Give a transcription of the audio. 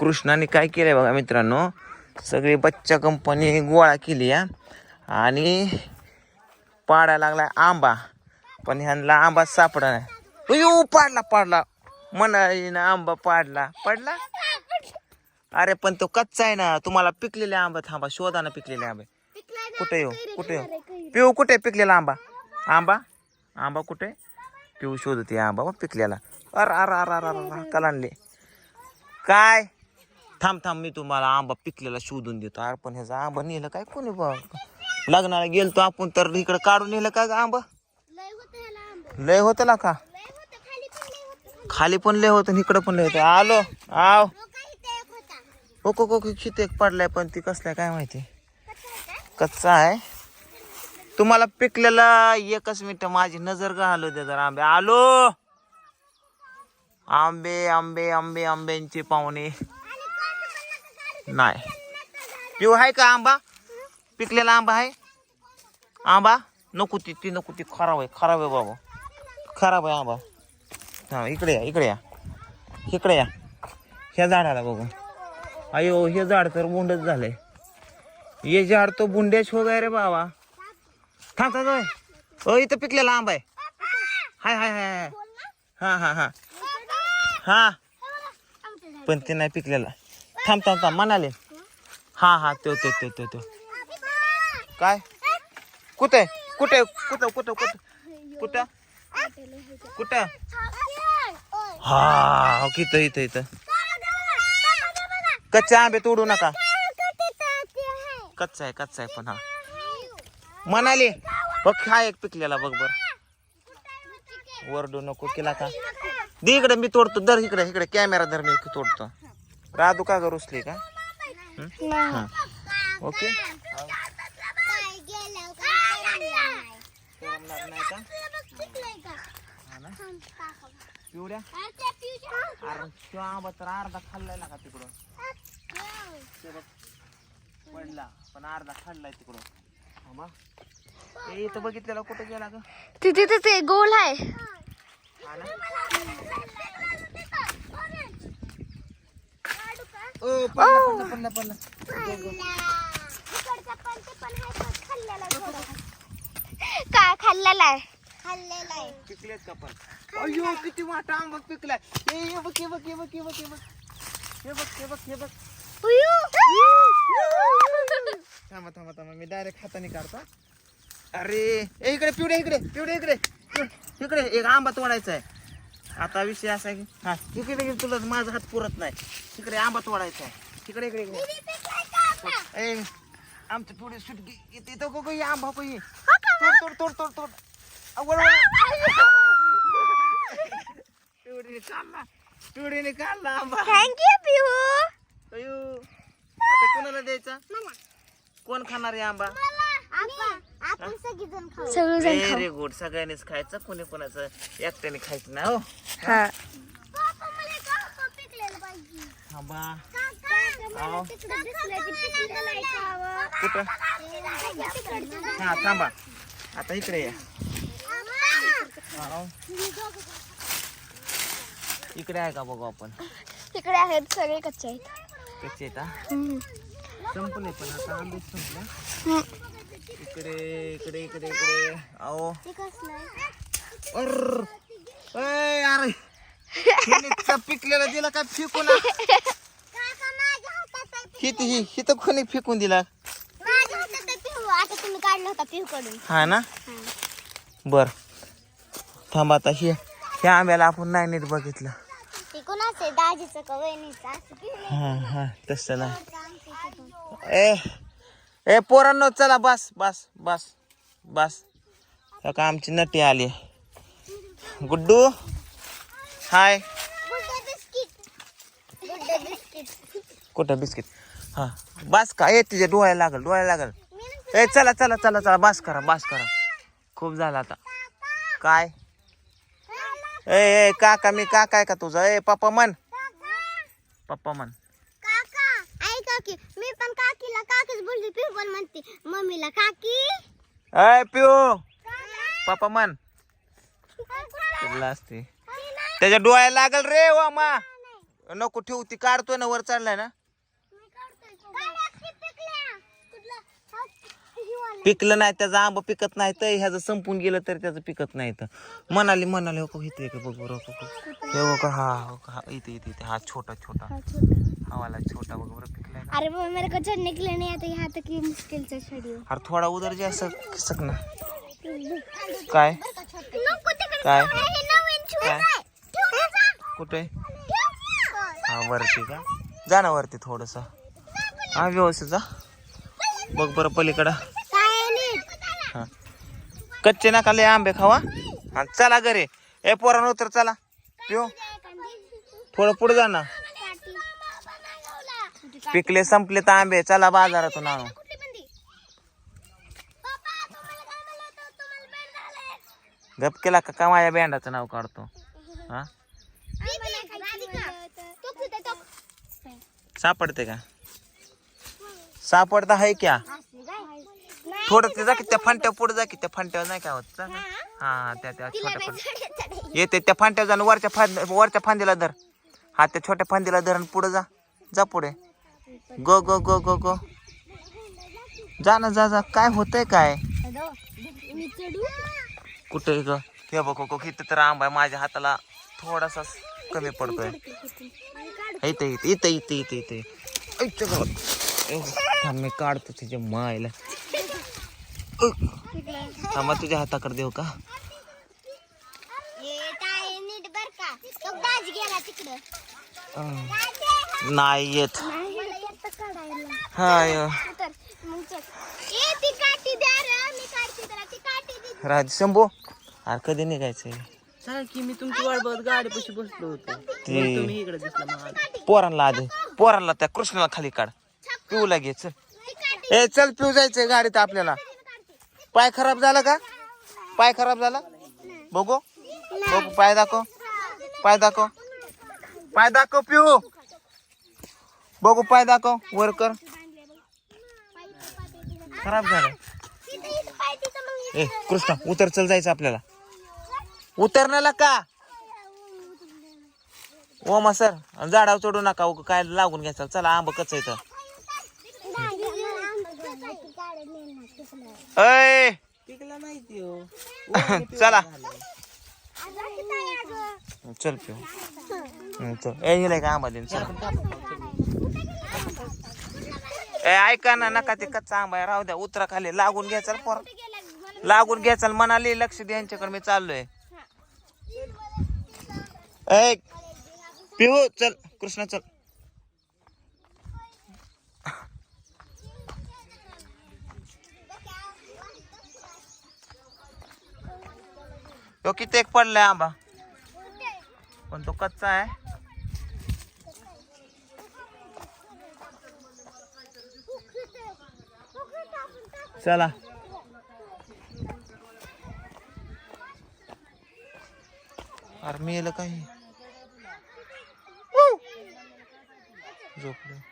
कृष्णाने काय केलं बघा मित्रांनो? सगळी बच्चा कंपनी गोळा केली या आणि पाडायला लागला आंबा. पण ह्यांना आंबा सापडा नाही. अयो पाडला पाडला. म्हणालीनं आंबा पाडला. पडला? अरे पण तो कच्चा आहे ना. तुम्हाला पिकलेले आंबा थांबा. शोधा ना पिकलेले आंबे. कुठे येऊ कुठे येऊ पिऊ कुठे पिकलेला आंबा? आंबा? आंबा कुठे पिऊ शोधते आंबा मग पिकलेला. अर अर अर अर अर कलांडले. काय? थांब थांब मी तुम्हाला आंबा पिकलेला शोधून देतो. अरे पण ह्याचा आंबा नेलं काय कोणी बा? लग्नाला गेलतो आपण तर इकडे काढून नेलं काय आंबा? लय होतं ना का? खाली पण लय होतं इकडं पण लय होतं. आलो आव. हो को को किती एक पडलाय पण ती कसलाय काय माहिती? कच्चा आहे. तुम्हाला पिकलेला एकच मिनिट माझी नजर घालू दे जरा आंबे. आलो. आंबे आंबे आंबे आंब्यांचे पाहुणे. नाही. पिऊ आहे का आंबा? पिकलेला आंबा आहे आंबा? नको ती ती नको ती. खराब आहे खराब आहे बाबा. खराब आहे आंबा. हा इकडे या इकडे या. इकडे या. ह्या झाडाला बघू. अयो हे झाड तर बुंडच झालंय. हे झाड तो बुंड्याच हो रे बाबा? थांब थांब थांब. ओ इथं पिकलेला आंबा आहे. हाय हाय हाय हाय. हा हा हा. हा. पण ते नाही पिकलेला. थांब थांब थांब म्हणाले हा हा तो तो तो तो तो. काय? कुठे? कुठे? कुठं कुठं कुठं? कुठं? कुठं? हा किती इथं इथं कच्चे आंबे तोडू नका. कच्चा आहे कच्चा आहे पण हा. म्हणाले बघ हा एक पिकलेला बघ बर. वरडू नको केला का? दे इकडे मी तोडतो. दर इकडे इकडे कॅमेरा धर मी तोडतो. राधू का रुसली का? हं? ओके. पिवड्या? अरे तो आंबा तर अर्धा खाल्लाय ना का तिकडून? ते बघ. पडला पण अर्धा खाल्लाय तिकडून. आंबा. ए इथं बघितलेला कुठं गेला ग? तिथे गोल आहे. हा ना? ओ पडला पडला पडला पडला काय खाल्लेला आहे? पिकलेत का पण? अयो किती मोठा आंबा पिकलाय. ए हे बघ हे बघ हे बघ हे बघ हे बघ. हे बघ हे बघ हे बघ. थांबा थांबा थांबा. मी डायरेक्ट हाताने काढतो अरे ए इकडे पिवडे इकडे पिवडे इकडे. इकडे एक आंबा तोडायचा आहे. आता विषय असा आहे की हा इकडे इकडे तुला माझा हात पुरत नाही. तिकडे आंबा तोडायचा आहे. तिकडे इकडे इकडे. ए आमचं पिवडे सुटकी. इथे तो गो ये आंबा को ये. तोड तोड तोड तोड तोड. अवघड पिवडीने काढला. पिवडीने काढला आंबा. थँक्यू पिहू अयो आता कोणाला द्यायचा? कोण खाणार आहे आंबा? सगळेजण खाऊ. व्हेरी गुड सगळ्यांनीच खायचं कोणी कोणाचं एकट्याने खायचं ना हो. हा. आओ. कुठं? हा थांबा. आता इकडे या. इकडे आहे का बघू आपण? तिकडे आहेत सगळे कच्चे आहेत. कच्चे आहेत हा? हम्म. संपले पण आता आंबे संपले. हम्म. इकडे इकडे इकडे इकडे. आओ. अर. अरे. पिकलेला दिला काय फेकून? हित हि हित कोणी फेकून दिला. आता तुम्ही काढला होता पिहू कडून हा ना? बर. थांब आता हे ह्या आंब्याला आपण नाही नीट बघितलं. का हा हा तसं नाही. ए ए पोरांनो चला बस बस बस बस. का आमची नटी आली. गुड्डू हाय. कुठं बिस्किट? हा. बस का? ए तिच्या डोळ्याला लागल डोळ्याला लागल. ए चला चला चला चला बस करा बस करा. खूप झालं आता. काय? ए ए काका मी काका आहे का तुझा? ए पप्पा मन पप्पा मन काका ऐका की पण काकीला काकीच बोलते पिहू पण म्हणते. मम्मीला काकी. ए पिओ पप्पा मन तुला असते. त्याच्या डोळ्याला लागल रे वा मा. नको ठेवू ती काढतोय ना वर चढलाय ना. पिकलं नाही त्याचं आंब पिकत नाही तर ह्याचं संपून गेलं तरी त्याचं पिकत नाही तर म्हणाली म्हणाले हो इथे का बघ बरं हो हे का हा हो का हा इथे इथे इथे हा छोटा छोटा. हा वाला छोटा बघ बरं अरे बाबा मेरे को चढ़ने के लिए नहीं आता यहाँ तक की मुश्किल से चढ़ी हूँ। अरे थोडा उधर जा सक सक ना। काय? काय? काय? कुठे? हा वरती का? जा ना वरती थोडस. हा व्यवस्थित जा. बघ बरं पलीकडं. हा. कच्चे नका लय आंबे खावा. हा चला घरी. ए पोरानं उतर चला. पिऊ. थोडं पुढे जा ना. पिकले संपले तर आंबे चला बाजारातून आणू. गप केला का? का माझ्या बँडाचं नाव काढतो? हा? सापडते का? सापडता आहे क्या? थोडं ते जा की त्या फांट्या पुढे जा की त्या फांट्यावर नाही काय होत. हा? त्या त्या छोट्या येते त्या फांट्यावर जाणं वरच्या फांद वरच्या फांदीला धर. हा त्या छोट्या फांदीला धर आणि पुढे जा. जा पुढे. गो गो गो गो गो. जा ना जा जा. काय होतंय काय? कुठे ग? हे बघ बघ इथं तर आंबा आहे. माझ्या हाताला थोडासा कमी पडतोय. इथं इथं इथं इथं इथं इथं. इथं मी काढतो तुझ्या मायला. थांबा तुझ्या हाताकडे देऊ का? नाही येत. हाय. राज शंभू. अरे कधी निघायचंय? की मी तुमची वाट बघत गाडीपाशी बसलो होतो. ते- मग तुम्ही इकडे दिसला मला पोरांना आधी. पोरांना त्या कृष्णाला खाली काढ. पिऊला घे चल ए चल पिऊ जायचंय गाडीत आपल्याला. पाय खराब झाला का? पाय खराब झाला? बघू. बघू पाय दाखव. पाय दाखव. पाय दाखव पिऊ. बघू पाय दाखव वर कर. खराब झाला. ए कृष्णा उतर चल जायचं आपल्याला. उतरण्याला का? ओमा सर झाडावर चढू नका उगा काय लागून घ्यायचं? चला आंब कच येतं अय पिकला नाही ती चला. चल पिऊ. चल ए हिला का आंबा देईन चल. ए ऐका ना नका ते कच्चा आंबा आहे, राहू द्या उतरा खाली लागून घ्या चल पोर. लागून घ्या चल लक्ष द्या यांच्याकडे मी चाललोय. ए पिहू चल कृष्णा चल. तो किती एक पडलाय आंबा? पण तो कच्चा आहे. चला. अरे मेलं काही झोपलं